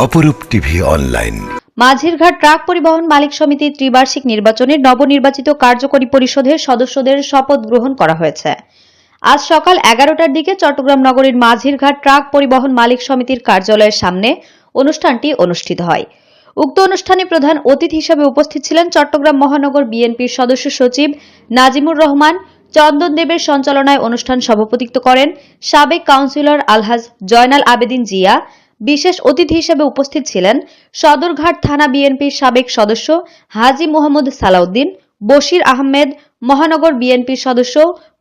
অপরূপ TV online. Majherghat truck পরিবহন মালিক সমিতির ত্রিবার্ষিক নির্বাচনে নবনির্বাচিত কার্যকরী পরিষদের সদস্যদের শপথ গ্রহণ করা হয়েছে। আজ সকাল এগারোটার দিকে চট্টগ্রাম নগরীর মাঝিরঘাট ট্রাক পরিবহন মালিক সমিতির কার্যালয়ের সামনে অনুষ্ঠানটি অনুষ্ঠিত হয়। উক্ত অনুষ্ঠানে প্রধান অতিথি হিসেবে উপস্থিত ছিলেন চট্টগ্রাম মহানগর বিএনপির সদস্য সচিব নাজিমুর রহমান, চন্দন দেবের সঞ্চালনায় অনুষ্ঠান সভাপতিত্ব করেন সাবেক কাউন্সিলর আলহাজ জয়নাল আবেদিন জিয়া বিশেষ অতিথি হিসেবে উপস্থিত ছিলেন সদরঘাট থানা বিএনপির সাবেক সদস্য হাজি মোহাম্মদ সালাউদ্দিন, বশির আহমেদ, মহানগর বিএনপির সদস্য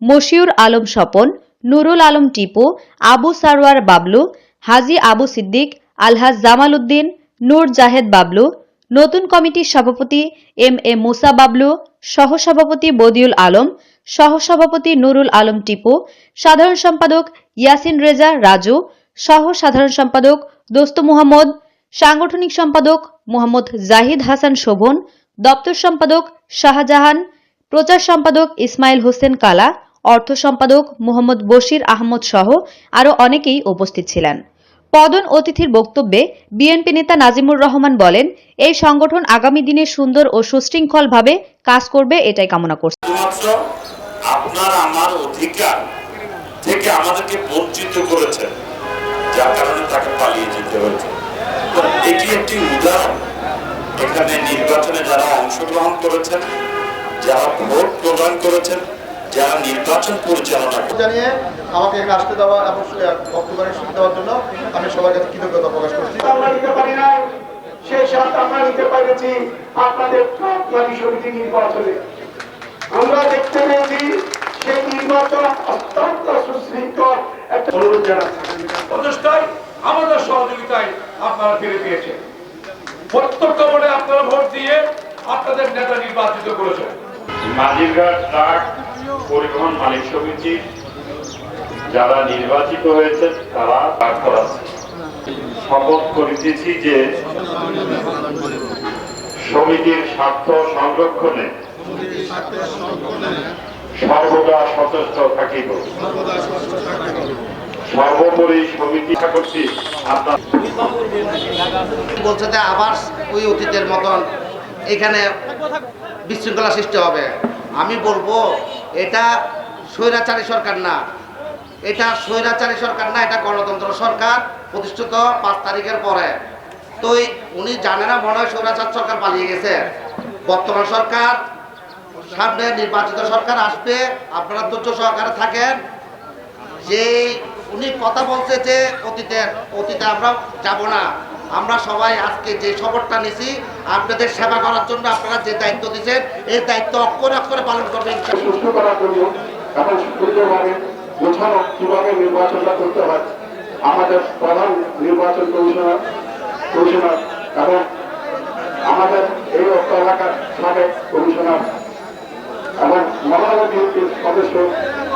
মশিউর আলম স্বপন, নুরুল আলম টিপু, আবু সারওয়ার বাবলু, হাজি আবু সিদ্দিক, আলহাজ জামাল উদ্দিন, নূর জাহেদ বাবলু, নতুন কমিটির সভাপতি এম এ মুসা বাবলু, সহসভাপতি বদিউল আলম, সহসভাপতি নুরুল আলম টিপু, সাধারণ সম্পাদক ইয়াসিন রেজা রাজু সহ সাধারণ সম্পাদক দোস্ত মুহাম্মদ, সাংগঠনিক সম্পাদক মোহাম্মদ জাহিদ হাসান শোভন, দপ্তর সম্পাদক শাহজাহান, প্রচার সম্পাদক ইসমাইল হোসেন কালা, অর্থ সম্পাদক মোহাম্মদ বশির আহমদ সহ আরও অনেকেই উপস্থিত ছিলেন। পদন অতিথির বক্তব্যে বিএনপি নেতা নাজিমুর রহমান বলেন, এই সংগঠন আগামী দিনে সুন্দর ও সুশৃঙ্খলভাবে কাজ করবে এটাই কামনা করছে। আপনার আমার অধিকার থেকে আমাদেরকে বঞ্চিত করেছে। যার কারণে তাকে পালিয়ে যেতে হয়েছে। তো এটি একটি উদাহরণ। এখানে নির্বাচনে যারা অংশগ্রহণ করেছেন যারা ভোট প্রদান করেছেন যারা নির্বাচন পরিচালনা জানিয়ে আমাকে এখানে আসতে দেওয়া এবং বক্তব্যের সুযোগ দেওয়ার জন্য আমি সবার কাছে কৃতজ্ঞতা প্রকাশ করছি। আমরা নিতে পারি না সেই সাথে আমরা নিতে পেরেছি আপনাদের সমিতি নির্বাচনে। আমরা দেখতে পেয়েছি সেই নির্বাচন অত্যন্ত সুশৃঙ্খল। একটা অনুরোধ জানাচ্ছি। প্রচেষ্টায়, আমাদের সহযোগিতায় আপনারা ফিরে পেয়েছেন। প্রত্যক্ষ ভোটে আপনারা ভোট দিয়ে আপনাদের নেতা নির্বাচিত করেছেন। পরিবহন মালিক সমিতি, যারা নির্বাচিত হয়েছে, তারা কাজ করাচ্ছে শপথ করিতেছি যে সমিতির স্বার্থ সংরক্ষণে সর্বদা সচেষ্ট থাকিব। বলছে যে আবার ওই অতীতের মতন এখানে বিশৃঙ্খলা সৃষ্টি হবে। আমি বলব, এটা স্বৈরাচারী সরকার না। এটা স্বৈরাচারী সরকার না, এটা গণতন্ত্র সরকার প্রতিষ্ঠিত পাঁচ তারিখের পরে। তো উনি জানে না, মনে হয় স্বৈরাচার সরকার পালিয়ে গেছে। বর্তমান সরকার, সামনে নির্বাচিত সরকার আসবে, আপনারা ধৈর্য সহকারে থাকেন। যে উনি কথা বলছে যে অতীতের অতীতে আমরা যাব না। আমরা সবাই আজকে যে শপথটা নিছি, আপনাদের সেবা করার জন্য আপনারা যে দায়িত্ব দিচ্ছেন, এই দায়িত্ব অক্ষরে অক্ষরে পালন করবেন। সুস্থ সুন্দরভাবে বোঝানো কীভাবে নির্বাচনটা করতে হয়, আমাদের প্রধান নির্বাচন কমিশনার কমিশনার এবং আমাদের এই এলাকার সাবেক কমিশনার এবং মহানগর বিএনপির সদস্য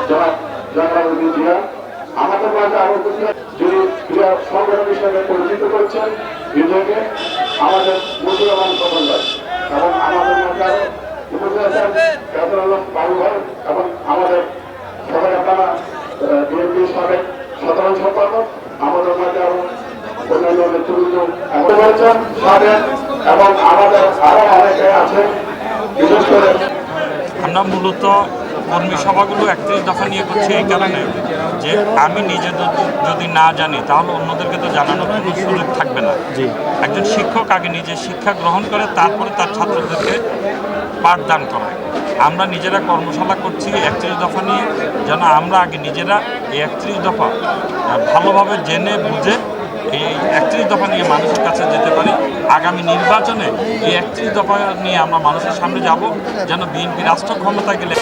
যারা জয়নালুদ্দিন জিয়া। আমাদের মাঝে আরও যিনি ক্রীড়া সংগঠন হিসেবে পরিচিত করছেন নিজেকে আমাদের স্বপন ভাই এবং আমাদের মাঝে আরও উপস্থিত আছেন এবং আমাদের আপনারা বিএনপি সাবেক সাধারণ সম্পাদক, আমাদের মাঝে আরও অন্যান্য নেতৃবৃন্দ এবং আমাদের আরও অনেকে আছেন, বিশেষ করে আমরা মূলত কর্মী সভাগুলো একত্রিশ দফা নিয়ে করছি এই কারণে যে আমি নিজে যদি- না জানি তাহলে অন্যদেরকে তো জানানোর কোনো সুযোগ থাকবে না। একজন শিক্ষক আগে নিজে শিক্ষা গ্রহণ করে তারপরে তার ছাত্রদেরকে পাঠদান করায়। আমরা নিজেরা কর্মশালা করছি একত্রিশ দফা নিয়ে যেন আমরা আগে নিজেরা এই একত্রিশ দফা ভালোভাবে জেনে বুঝে এই একত্রিশ দফা নিয়ে মানুষের কাছে যেতে পারি। আগামী নির্বাচনে এই একত্রিশ দফা নিয়ে আমরা মানুষের সামনে যাব যেন বিএনপি রাষ্ট্র ক্ষমতা গেলে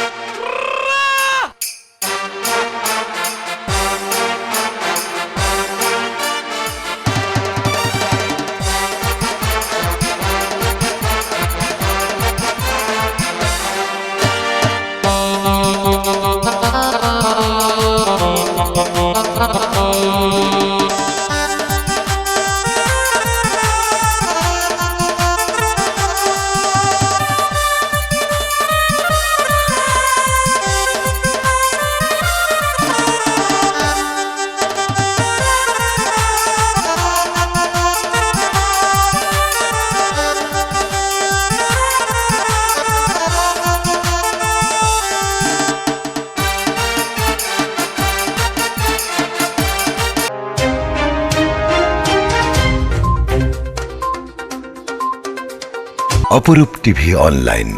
অপরূপ টিভি অনলাইন।